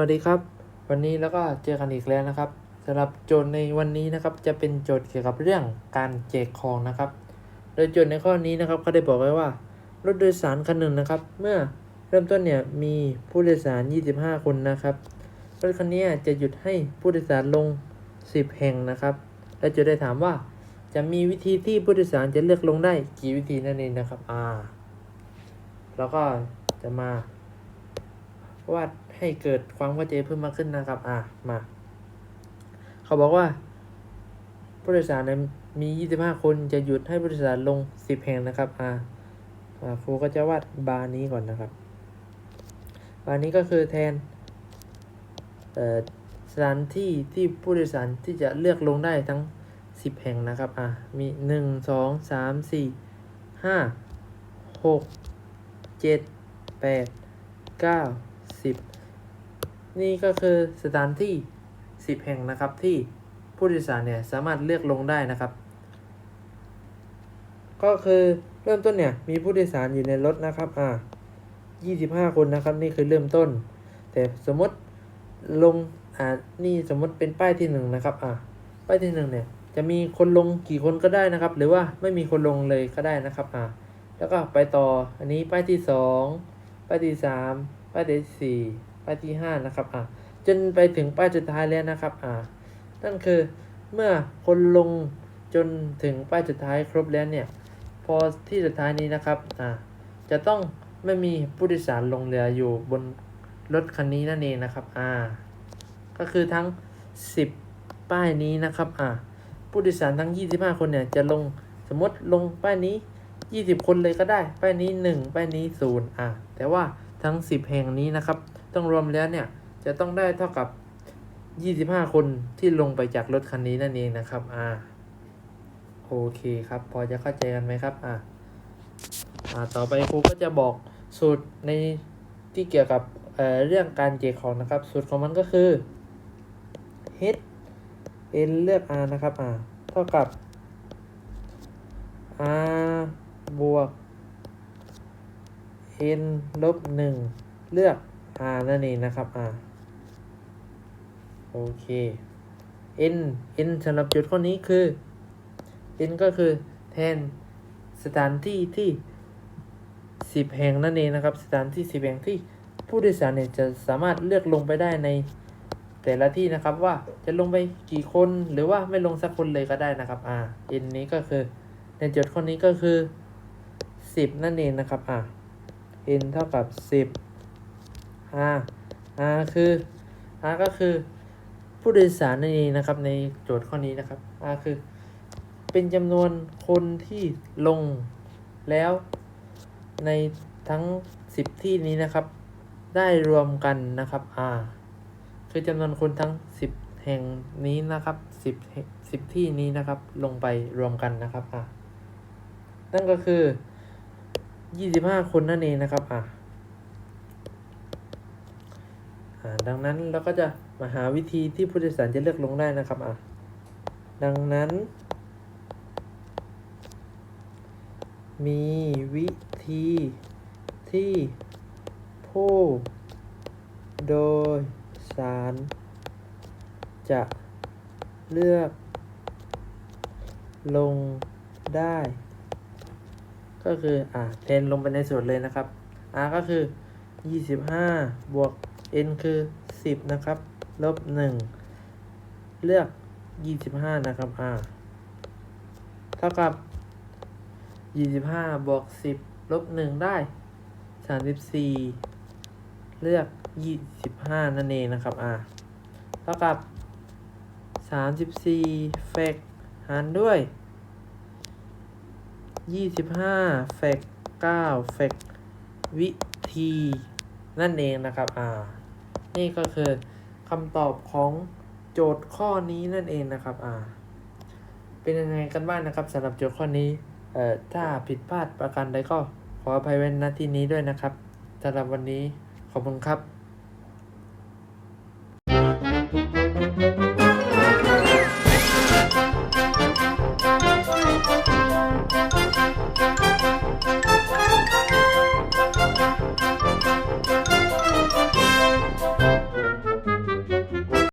วัสดีครับ วันนี้แล้วก็เจอกันอีกแล้วนะครับสำหรับโจทย์ในวันนี้นะครับจะเป็นโจทย์เกี่ยวกับเรื่องการแจกของนะครับ โดยโจทย์ในข้อนี้นะครับเขาได้บอกไว้ว่ารถโดยสารคันหนึ่งนะครับ เมื่อเริ่มต้นเนี่ยมีผู้โดยสาร 25 คนนะครับรถคันนี้จะหยุดให้ผู้โดยสารลง 10 แห่งนะครับ และโจทย์ได้ถามว่า จะมีวิธีที่ผู้โดยสารจะเลือกลงได้กี่วิธีนั่นเองนะครับอ่าแล้วก็จะมาวาด ให้เกิดความเข้าใจเพิ่มมากขึ้นนะครับ อะ มา เขาบอกว่าผู้โดยสารเนี่ยมี 25 คนจะหยุดให้ผู้โดยสารลง 10 แห่งนะครับ อะอ่าครูก็จะวาดบาร์นี้ก่อนนะครับ บาร์นี้ก็คือแทนเอ่อสถานที่ที่ผู้โดยสารที่จะเลือกลงได้ทั้ง 10 แห่งนะครับ อะมี 1 2 3 4 5 6 7 8เก้าสิบ นี่ก็คือสถานที่สิบแห่งนะครับที่ผู้โดยสารเนี่ยสามารถเลือกลงได้นะครับ ก็คือเริ่มต้นเนี่ยมีผู้โดยสารอยู่ในรถนะครับอ่ายี่สิบห้าคนนะครับนี่คือเริ่มต้น แต่สมมติลงอ่านี่สมมติเป็นป้ายที่หนึ่งนะครับอ่าป้ายที่หนึ่งเนี่ยจะมีคนลงกี่คนก็ได้นะครับ หรือว่าไม่มีคนลงเลยก็ได้นะครับอ่าแล้วก็ไปต่ออันนี้ป้ายที่สองป้ายที่สามป้ายที่สี่ ป้ายที่ห้านะครับอะจนไปถึงป้ายสุดท้ายแล้วนะครับอ่านั่นคือเมื่อคนลงจนถึงป้ายสุดท้ายครบแล้วเนี่ยพอที่สุดท้ายนี้นะครับอ่าจะต้องไม่มีผู้โดยสารลงเรืออยู่บนรถคันนี้นั่นเองนะครับอ่าก็คือทั้ง 10 ป้ายนี้นะครับอ่าผู้โดยสารทั้ง 25 คนเนี่ยจะลงสมมติลงป้ายนี้ 20 คนเลยก็ได้ ป้ายนี้ 1 ป้ายนี้ 0 อะแต่ว่าทั้ง 10 แห่งนี้นะครับ ต้องรวมแล้วเนี่ยจะต้องได้เท่ากับ 25 คนที่ลงไปจากรถคันนี้นั่นเองนะครับ อ่า โอเคครับ พอจะเข้าใจกันไหมครับ อ่าอ่า ต่อไปครูก็จะบอกสูตรในที่เกี่ยวกับเอ่อเรื่องการแจกของนะครับ สูตรของมันก็คือ h n เลือก r นะครับอ่าเท่ากับ r บวก n ลบหนึ่งเลือก r นั่นเองนะครับ r โอเค n n สำหรับจุดข้อนี้คือ n ก็คือแทนสถานที่ที่10แห่งนั่นเองนะครับ สถานที่10แห่งที่ผู้โดยสารเนี่ยจะสามารถเลือกลงไปได้ในแต่ละที่นะครับว่าจะลงไปกี่คนหรือว่าไม่ลงสักคนเลยก็ได้นะครับอ่า n นี้ก็คือในจทย์ข้อนี้ก็คือ 10 นั่นเองนะครับอ่า n เท่ากับ 10 r r คือ r ก็คือผู้โดยสารนั่นเองนะครับ ในโจทย์ข้อนี้นะครับ r คือ เป็นจำนวนคนที่ลงแล้วในทั้ง 10 ที่นี้นะครับ ได้รวมกันนะครับ r คือจำนวนคนทั้ง 10 แห่งนี้นะครับ10 10ที่นี้นะครับ ลงไปรวมกันนะครับอะนั่นก็คือ 25 คนนั่นเองนะครับอะอ่า ดังนั้นเราก็จะมาหาวิธีที่ผู้โดยสารจะเลือกลงได้นะครับอะดังนั้น มีวิธีที่ผู้โดยสารจะเลือกลงได้ ก็คืออ่าแทนลงไปในสูตรเลยนะครับ r ก็คือ 25 บวก n คือ 10 นะครับ ลบ 1 เลือก 25 นะครับ r เท่ากับ 25 บวก 10 ลบ 1 ได้ 34 เลือก 25 นั่นเองนะครับ r เท่ากับ 34เฟกหารด้วย 25เฟก9เฟกวิธี นั่นเองนะครับอ่านี่ก็คือคำตอบของโจทย์ข้อนี้นั่นเองนะครับอ่าเป็นยังไงกันบ้างนะครับสำหรับโจทย์ข้อนี้เอ่อถ้าผิดพลาดประการใดก็ขออภัยไว้ณที่นี้ด้วยนะครับสำหรับวันนี้ขอบคุณครับ